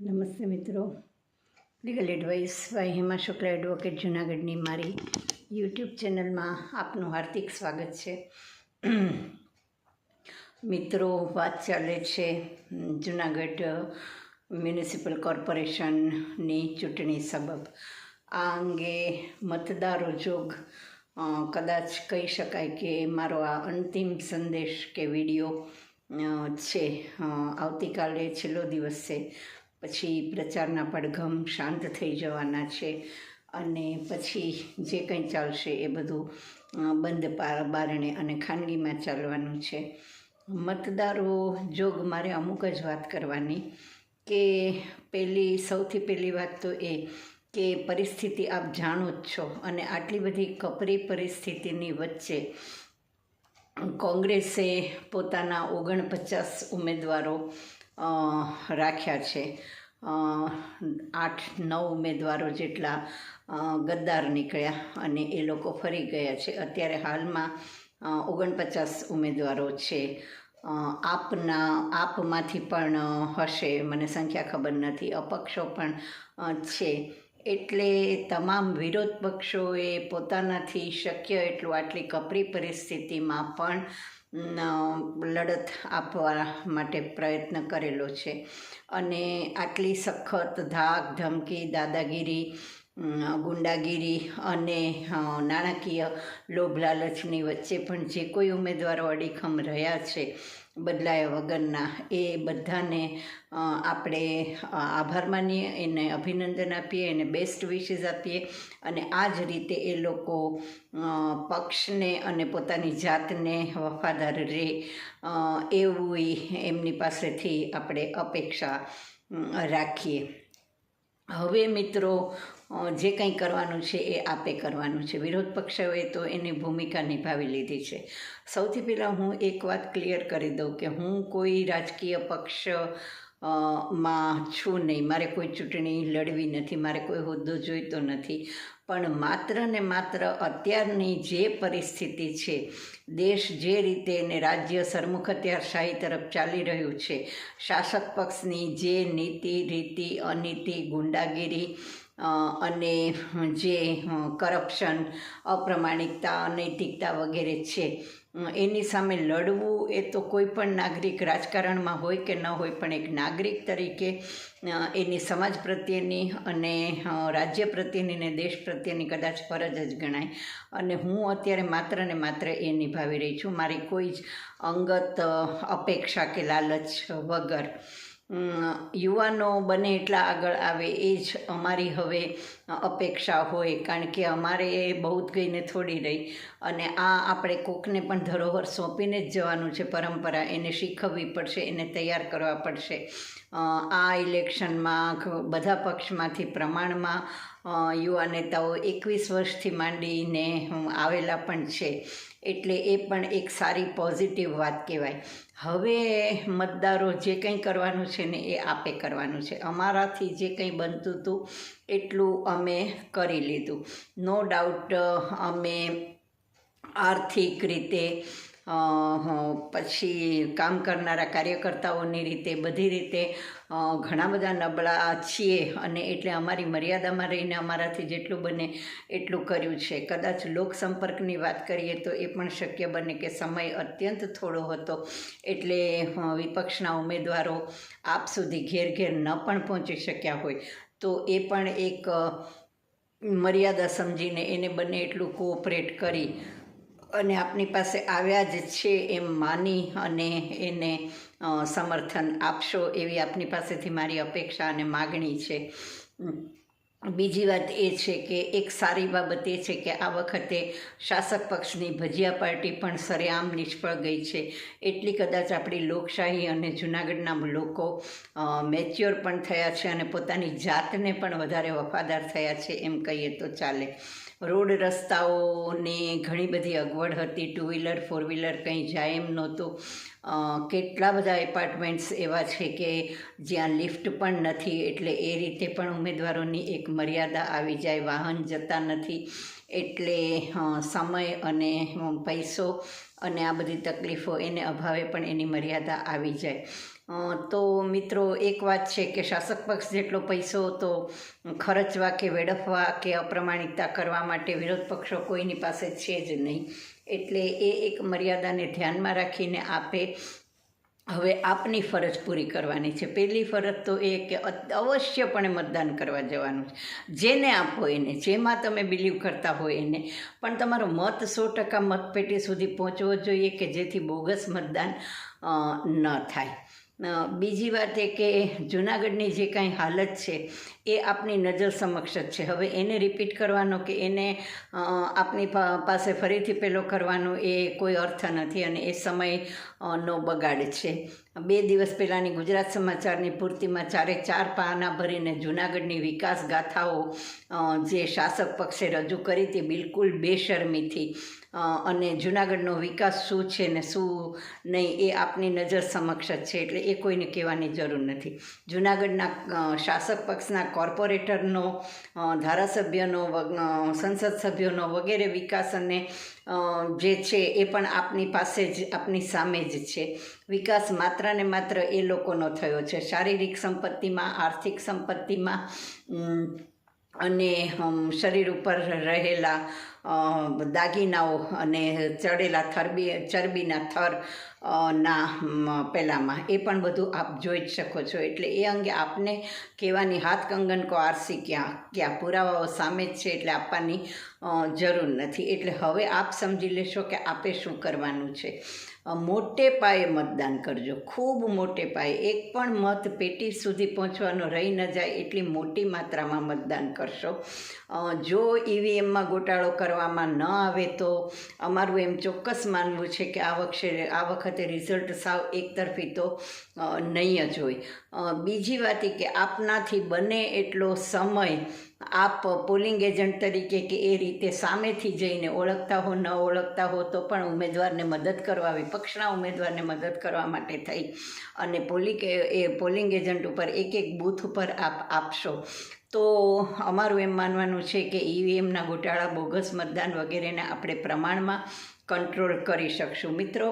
નમસ્તે મિત્રો. Legal advice by Hema Shukla advocate જુનાગઢની મારી યુટ્યુબ ચેનલમાં આપનું હાર્દિક સ્વાગત છે. મિત્રો, વાત ચાલે છે જૂનાગઢ મ્યુનિસિપલ કોર્પોરેશનની ચૂંટણી સબબ. આ અંગે મતદારો જોગ કદાચ કહી શકાય કે મારો આ અંતિમ સંદેશ કે વીડિયો છે. આવતીકાલે છેલ્લો દિવસ છે. પછી પ્રચારના પડઘમ શાંત થઈ જવાના છે અને પછી જે કંઈ ચાલશે એ બધું બંધ બારણે અને ખાનગીમાં ચાલવાનું છે. મતદારો, જોગ, મારે અમુક જ વાત કરવાની કે પહેલી સૌથી પહેલી વાત તો એ કે પરિસ્થિતિ આપ જાણો જ છો અને આટલી બધી કપરી પરિસ્થિતિની વચ્ચે કોંગ્રેસે પોતાના ઓગણપચાસ ઉમેદવારો રાખ્યા છે. આઠ, નવ ઉમેદવારો જેટલા ગદ્દાર નીકળ્યા અને એ લોકો ફરી ગયા છે. અત્યારે હાલમાં ઓગણપચાસ ઉમેદવારો છે. આપના, આપમાંથી પણ હશે, મને સંખ્યા ખબર નથી. અપક્ષો પણ છે. એટલે તમામ વિરોધ પક્ષોએ પોતાનાથી શક્ય એટલું આટલી કપરી પરિસ્થિતિમાં પણ લડત આપવા માટે પ્રયત્ન કરેલો છે. અને આટલી સખત ધાક ધમકી, દાદાગીરી ગુંડાગીરી અને નાણાકીય લોભ લાલચની વચ્ચે પણ જે કોઈ ઉમેદવારો અડીખમ રહ્યા છે બદલાયા વગરના એ બધાને આપણે આભાર માનીએ, એને અભિનંદન આપીએ, એને બેસ્ટ વિશેસ આપીએ અને આ જ રીતે એ લોકો પક્ષને અને પોતાની જાતને વફાદાર રહે એવું એમની પાસેથી આપણે અપેક્ષા રાખીએ. હવે મિત્રો જે કંઈ કરવાનું છે એ આપે કરવાનું છે. વિરોધ પક્ષોએ તો એની ભૂમિકા નિભાવી લીધી છે. સૌથી પહેલાં હું એક વાત ક્લિયર કરી દઉં કે હું કોઈ રાજકીય પક્ષમાં છું નહીં. મારે કોઈ ચૂંટણી લડવી નથી, મારે કોઈ હોદ્દો જોઈતો નથી. પણ માત્ર ને માત્ર અત્યારની જે પરિસ્થિતિ છે, દેશ જે રીતે ને રાજ્ય સરમુખ અત્યારશાહી તરફ ચાલી રહ્યું છે, શાસક પક્ષની જે નીતિ, રીતિ, અનીતિ, ગુંડાગીરી અને જે કરપ્શન, અપ્રમાણિકતા, અનૈતિકતા વગેરે છે એની સામે લડવું એ તો કોઈ પણ નાગરિક રાજકારણમાં હોય કે ન હોય, પણ એક નાગરિક તરીકે એની સમાજ પ્રત્યેની અને રાજ્ય પ્રત્યેની ને દેશ પ્રત્યેની કદાચ ફરજ જ ગણાય. અને હું અત્યારે માત્ર ને માત્ર એ નિભાવી રહી છું. મારી કોઈ જ અંગત અપેક્ષા કે લાલચ વગર. યુવાનો બને એટલા આગળ આવે, એ જ અમારી હવે અપેક્ષા હોય, કારણ કે અમારે એ બહુ જ ગઈને થોડી રહી. અને આ આપણે કોકને પણ ધરોહર સોંપીને જ જવાનું છે પરંપરા, એને શીખવવી પડશે, એને તૈયાર કરવા પડશે. આ ઇલેક્શનમાં બધા પક્ષમાંથી પ્રમાણમાં યુવા નેતાઓ એકવીસ વર્ષથી માંડીને આવેલા પણ છે. એટલે એ પણ એક સારી પોઝિટિવ વાત કહેવાય. હવે મતદારો જે કંઈ કરવાનું છે ને, એ આપે કરવાનું છે. અમારાથી જે કંઈ બનતું હતું, એટલું અમે કરી લીધું. નો ડાઉટ અમે આર્થિક રીતે પછી કામ કરનારા કાર્યકર્તાઓની રીતે, બધી રીતે ઘણા બધા નબળા છીએ અને એટલે અમારી મર્યાદામાં રહીને અમારાથી જેટલું બને એટલું કર્યું છે. કદાચ લોકસંપર્કની વાત કરીએ તો એ પણ શક્ય બને કે સમય અત્યંત થોડો હતો. એટલે વિપક્ષના ઉમેદવારો આપ સુધી ઘેર ઘેર ન પણ પહોંચી શક્યા હોય. તો એ પણ એક મર્યાદા સમજીને એને બને એટલું કોઓપરેટ કરી. અને આપની પાસે આવ્યા જ છે એમ માની અને એને સમર્થન આપશો એવી આપની પાસેથી મારી અપેક્ષા અને માગણી છે. બીજી વાત એ છે કે એક સારી બાબત એ છે કે આ વખતે શાસક પક્ષની ભજીયા પાર્ટી પણ સરેઆમ નિષ્ફળ ગઈ છે. એટલી કદાચ આપણી લોકશાહી અને જૂનાગઢના લોકો મેચ્યોર પણ થયા છે અને પોતાની જાતને પણ વધારે વફાદાર થયા છે એમ કહીએ તો ચાલે. રોડ રસ્તાઓની ઘણી બધી અગવડ હતી ટુ વ્હીલર ફોર વ્હીલર કંઈ જાય એમ નહોતું. કેટલા બધા એપાર્ટમેન્ટ્સ એવા છે કે જ્યાં લિફ્ટ પણ નથી, એટલે એ રીતે પણ ઉમેદવારોની એક મર્યાદા આવી જાય, વાહન જતા નથી. એટલે સમય અને પૈસો અને આ બધી તકલીફો એને અભાવે પણ એની મર્યાદા આવી જાય. તો મિત્રો, એક વાત છે કે શાસક પક્ષ જેટલો પૈસો તો ખર્ચવા કે વેડફવા કે અપ્રમાણિકતા કરવા માટે વિરોધ પક્ષો કોઈની પાસે છે જ નહીં. એટલે એ એક મર્યાદાને ધ્યાનમાં રાખીને આપે. હવે આપની ફરજ પૂરી કરવાની છે. પહેલી ફરજ તો એ કે અવશ્યપણે મતદાન કરવા જવાનું છે. જેને આપો એને, જેમાં તમે બિલીવ કરતા હોય એને. પણ તમારો મત સો ટકા મતપેટી સુધી પહોંચવો જોઈએ કે જેથી બોગસ મતદાન ન થાય. બીજી વાત એ કે જૂનાગઢની જે કાંઈ હાલત છે, એ આપની નજર સમક્ષ જ છે. હવે એને રિપીટ કરવાનો કે એને આપની પાસે ફરીથી પેલો કરવાનો એ કોઈ અર્થ નથી અને એ સમય નો બગાડ છે. બે દિવસ પહેલાંની ગુજરાત સમાચારની પૂર્તિમાં ચારે ચાર પાના ભરીને જૂનાગઢની વિકાસ ગાથાઓ જે શાસક પક્ષે રજૂ કરી હતી, બિલકુલ બેશરમીથી. અને જૂનાગઢનો વિકાસ શું છે ને શું નહીં એ આપની નજર સમક્ષ જ છે, એટલે એ કોઈને કહેવાની જરૂર નથી. જૂનાગઢના શાસક પક્ષના કોર્પોરેટરનો ધારાસભ્યનો સંસદ સભ્યોનો વગેરે વિકાસ અને જે છે એ પણ આપની પાસે જ, આપની સામે જ છે. વિકાસ માત્ર ને માત્ર એ લોકોનો થયો છે. શારીરિક સંપત્તિમાં, આર્થિક સંપત્તિમાં અને શરીર ઉપર રહેલા દાગીનાઓ અને ચડેલા થરબી ચરબીના થર ના મ, પેલામાં. એ પણ બધું આપ જોઈ જ શકો છો. એટલે એ અંગે આપને કહેવાની હાથ કંગન કો આરસી ક્યાં ક્યાં પુરાવાઓ સામે જ છે એટલે આપવાની જરૂર નથી. એટલે હવે આપ સમજી લેશો કે આપે શું કરવાનું છે. મોટે પાયે મતદાન કરજો. ખૂબ મોટે પાયે. એક પણ મત પેટી સુધી પહોંચવાનો રહી ન જાય એટલી મોટી માત્રામાં મતદાન કરશો. જો ઈવીએમમાં ગોટાળો કરવામાં ન આવે તો અમારું એમ ચોક્કસ માનવું છે કે આ વખતે આ વખતે રિઝલ્ટ સાવ એકતરફી તો નહીં જ હોય. બીજી વાત એ કે આપનાથી બને એટલો સમય આપ પોલિંગ એજન્ટ તરીકે કે એ રીતે સામેથી જઈને ઓળખતા હો, ન ઓળખતા હો, તો પણ ઉમેદવારને મદદ કરવા, વિપક્ષના ઉમેદવારને મદદ કરવા માટે થઈ. અને પોલિંગ એ પોલિંગ એજન્ટ ઉપર એક એક બૂથ ઉપર આપ આપશો. તો અમારું એમ માનવાનું છે કે ઈવીએમના ગોટાળા, બોગસ મતદાન વગેરેને આપણે પ્રમાણમાં કંટ્રોલ કરી શકશું. મિત્રો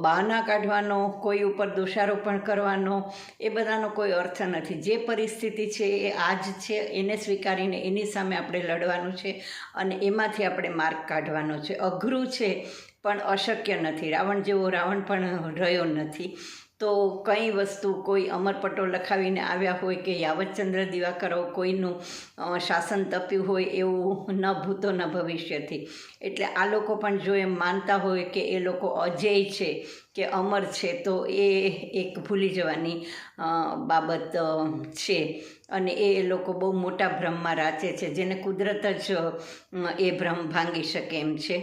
બહાના કાઢવાનો, કોઈ ઉપર દોષારોપણ કરવાનો, એ બધાનો કોઈ અર્થ નથી. જે પરિસ્થિતિ છે એ આજ છે, એને સ્વીકારીને એની સામે આપણે લડવાનું છે અને એમાંથી આપણે માર્ગ કાઢવાનો છે. અઘરું છે, પણ અશક્ય નથી. રાવણ જેવો રાવણ પણ રહ્યો નથી. તો કંઈ વસ્તુ કોઈ અમરપટો લખાવીને આવ્યા હોય કે યાવતચંદ્ર દિવાકરો કોઈનું શાસન તપ્યું હોય એવું ન ભૂતો ન ભવિષ્યથી. એટલે આ લોકો પણ જો એમ માનતા હોય કે એ લોકો અજેય છે કે અમર છે તો એ એક ભૂલી જવાની બાબત છે. અને એ લોકો બહુ મોટા ભ્રમમાં રાચે છે, જેને કુદરત જ એ ભ્રમ ભાંગી શકે એમ છે.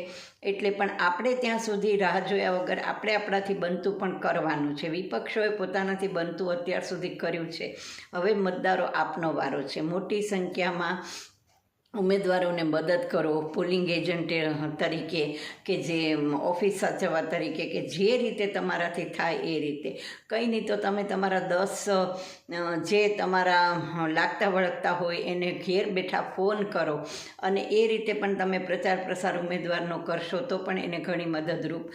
એટલે પણ આપણે ત્યાં સુધી રાહ જોયા વગર આપણે આપણાથી બનતું પણ કરવાનું છે. વિપક્ષોએ પોતાનાથી બનતું અત્યાર સુધી કર્યું છે. હવે મતદારો આપનો વારો છે. મોટી સંખ્યામાં ઉમેદવારોને મદદ કરો પોલિંગ એજન્ટ તરીકે કે જે ઓફિસ સાચવવા તરીકે કે જે રીતે તમારાથી થાય એ રીતે. કંઈ નહીં તો તમે તમારા દસ જે તમારા લાગતા વળગતા હોય એને ઘેર બેઠા ફોન કરો અને એ રીતે પણ તમે પ્રચાર પ્રસાર ઉમેદવારનો કરશો તો પણ એને ઘણી મદદરૂપ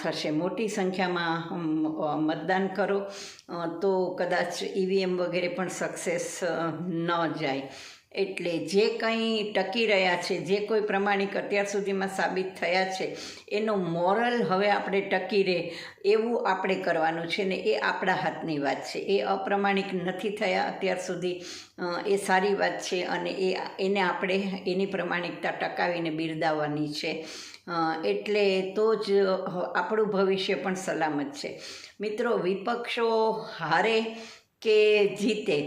થશે. મોટી સંખ્યામાં મતદાન કરો તો કદાચ ઈવીએમ વગેરે પણ સક્સેસ ન જાય. એટલે જે કંઈ ટકી રહ્યા છે, જે કોઈ પ્રમાણિક અત્યાર સુધીમાં સાબિત થયા છે, એનો મોરલ હવે આપણે ટકી રહે એવું આપણે કરવાનું છે ને એ આપણા હાથની વાત છે. એ અપ્રમાણિક નથી થયા અત્યાર સુધી એ સારી વાત છે અને એ, એને આપણે એની પ્રમાણિકતા ટકાવીને બિરદાવવાની છે. એટલે તો જ આપણું ભવિષ્ય પણ સલામત છે. મિત્રો, વિપક્ષો હારે કે જીતે?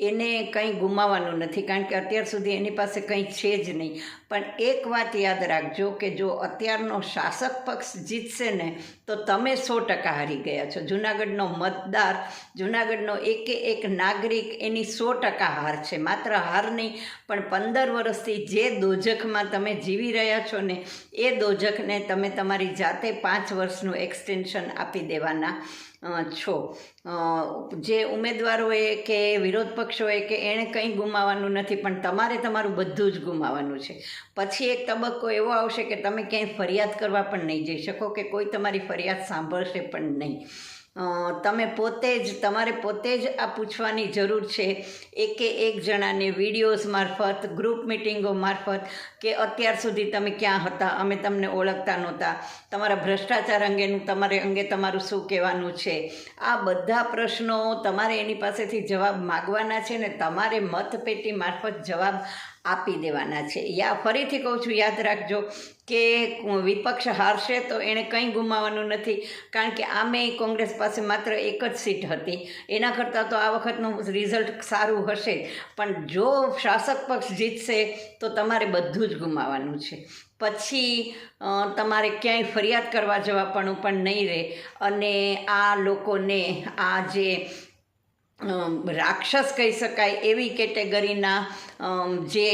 એને કંઈ ગુમાવવાનું નથી, કારણ કે અત્યાર સુધી એની પાસે કંઈ છે જ નહીં. પણ એક વાત યાદ રાખજો કે જો અત્યારનો શાસક પક્ષ જીતશે ને, તો તમે સો ટકા હારી ગયા છો. જુનાગઢનો મતદાર, જુનાગઢનો એકે એક નાગરિક એની સો ટકા હાર છે. માત્ર હાર નહીં, પણ પંદર વર્ષથી જે દોજખમાં તમે જીવી રહ્યા છો ને, એ દોજખને તમે તમારી જાતે પાંચ વર્ષનું એક્સટેન્શન આપી દેવાના. છો. જે ઉમેદવારોએ કે વિરોધ પક્ષોએ કે એણે કંઈ ગુમાવવાનું નથી, પણ તમારે તમારું બધું જ ગુમાવવાનું છે. પછી એક તબક્કો એવો આવશે કે તમે ક્યાંય ફરિયાદ કરવા પણ નહીં જઈ શકો કે કોઈ તમારી ફરિયાદ સાંભળશે પણ નહીં. તમે પોતે જ, તમારે પોતે જ આ પૂછવાની જરૂર છે. એકે એક જણાને વિડીયોઝ મારફત, ગ્રુપ મિટિંગો મારફત કે અત્યાર સુધી તમે ક્યાં હતા, અમે તમને ઓળખતા નહોતા. તમારા ભ્રષ્ટાચાર અંગેનું તમારે અંગે તમારું શું કહેવાનું છે? આ બધા પ્રશ્નો તમારે એની પાસેથી જવાબ માગવાના છે ને તમારે મતપેટી મારફત જવાબ આપી દેવાના છે. યા ફરીથી કહું છું, યાદ રાખજો કે વિપક્ષ હારશે તો એણે કંઈ ગુમાવવાનું નથી. કારણ કે આમે કોંગ્રેસ પાસે માત્ર એક જ સીટ હતી. એના કરતાં તો આ વખતનું રિઝલ્ટ સારું હશે. પણ જો શાસક પક્ષ જીતશે તો તમારે બધું જ ગુમાવવાનું છે. પછી તમારે ક્યાંય ફરિયાદ કરવા જવા પણ નહીં રહે. અને આ લોકોને આ જે રાક્ષસ કહી શકાય એવી કેટેગરીના જે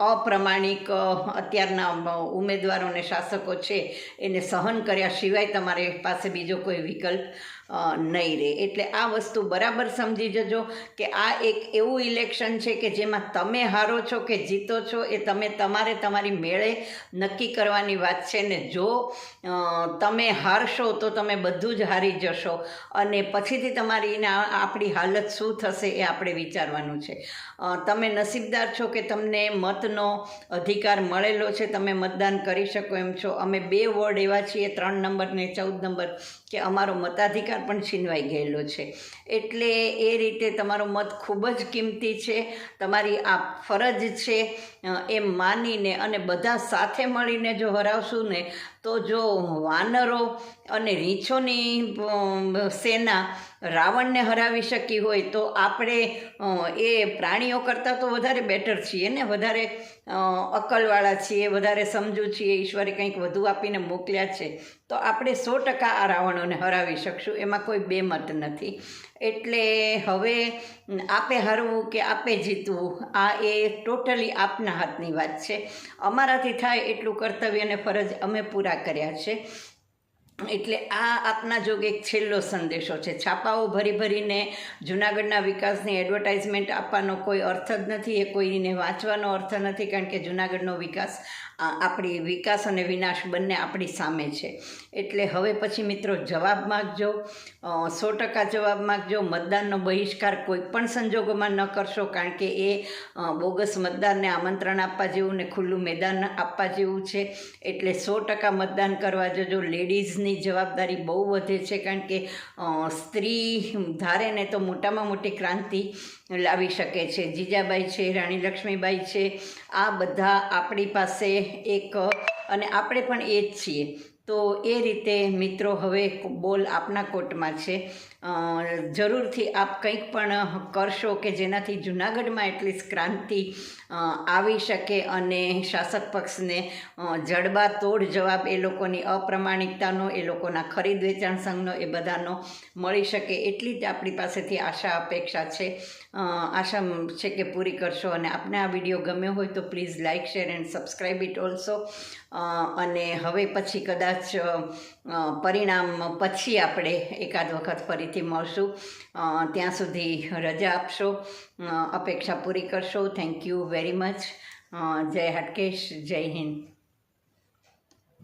અપ્રમાણિક અત્યારના ઉમેદવારોને શાસકો છે, એને સહન કર્યા સિવાય તમારી પાસે બીજો કોઈ વિકલ્પ નહીં રહે એટલે આ વસ્તુ બરાબર સમજી જજો કે આ એક એવું ઇલેક્શન છે કે જેમાં તમે હારો છો કે જીતો છો, એ તમે તમારે તમારી મેળે નક્કી કરવાની વાત છે ને જો તમે હારશો તો તમે બધું જ હારી જશો. અને પછીથી તમારી આપણી હાલત શું થશે એ આપણે વિચારવાનું છે. તમે નસીબદાર છો કે તમને મતનો અધિકાર મળેલો છે, તમે મતદાન કરી શકો એમ છો. અમે બે વોર્ડ એવા છીએ, ત્રણ નંબર ને ચૌદ નંબર, કે અમારો મતાધિકાર પણ છીનવાઈ ગયેલો છે. એટલે એ રીતે તમારો મત ખૂબ જ કિંમતી છે. તમારી આ ફરજ છે એમ માનીને અને બધા સાથે મળીને જો હરાવશું ને તો જો વાનરો અને રીંછોની સેના રાવણને હરાવી શકી હોય તો આપણે એ પ્રાણીઓ કરતાં તો વધારે બેટર છીએ ને? વધારે અકલવાળા છીએ, વધારે સમજુ છીએ, ઈશ્વરે કંઈક વધુ આપીને મોકલ્યા છે. તો આપણે સો ટકા આ રાવણોને હરાવી શકશું. એમાં કોઈ બેમત નથી. એટલે હવે આપે હારવું કે આપે જીતવું, આ એ ટોટલી આપના હાથની વાત છે. અમારાથી થાય એટલું કર્તવ્ય અને ફરજ અમે પૂરા કર્યા છે. એટલે આ આપના જોગ એક છેલ્લો સંદેશો છે. છાપાઓ ભરી ભરીને જુનાગઢના વિકાસની એડવર્ટાઇઝમેન્ટ આપવાનો કોઈ અર્થ જ નથી, એ કોઈને વાંચવાનો અર્થ નથી, કારણ કે જુનાગઢનો વિકાસ આપણી વિકાસ અને વિનાશ બંને આપણી સામે છે. એટલે હવે પછી મિત્રો જવાબ માગજો સો ટકા જવાબ માગજો. મતદાનનો બહિષ્કાર કોઈ પણ સંજોગોમાં ન કરશો, કારણ કે એ બોગસ મતદારને આમંત્રણ આપવા જેવું ને ખુલ્લું મેદાન આપવા જેવું છે. એટલે સો ટકા મતદાન કરવા જજો. લેડીઝની જવાબદારી બહુ વધે છે કારણ કે સ્ત્રી ધારે ને તો મોટામાં મોટી ક્રાંતિ લાવી શકે છે. જીજાબાઈ છે, રાણી લક્ષ્મીબાઈ છે, આ બધા આપણી પાસે એક, અને આપણે પણ એ જ છીએ. તો એ રીતે, મિત્રો, હવે બોલ આપના કોર્ટમાં છે. જરૂરથી આપ કંઈક પણ કરશો કે જેનાથી જુનાગઢમાં એટલીસ્ટ ક્રાંતિ આવી શકે અને શાસક પક્ષને જડબા જડબાતોડ જવાબ એ લોકોની અપ્રમાણિકતાનો, એ લોકોના ખરીદ વેચાણ સંઘનો એ બધાનો મળી શકે એટલી જ આપણી પાસેથી આશા, અપેક્ષા છે. આશા છે કે પૂરી કરશો અને આપને આ વીડિયો ગમ્યો હોય તો please like share and subscribe it also. અને હવે પછી કદાચ અ, પરિણામ પછી આપણે એકાદ વખત ફરીથી મળશું. ત્યાં સુધી રજા આપશો. અપેક્ષા પૂરી કરશો. થેન્ક યુ વેરી મચ જય હટકેશ જય હિન્દ.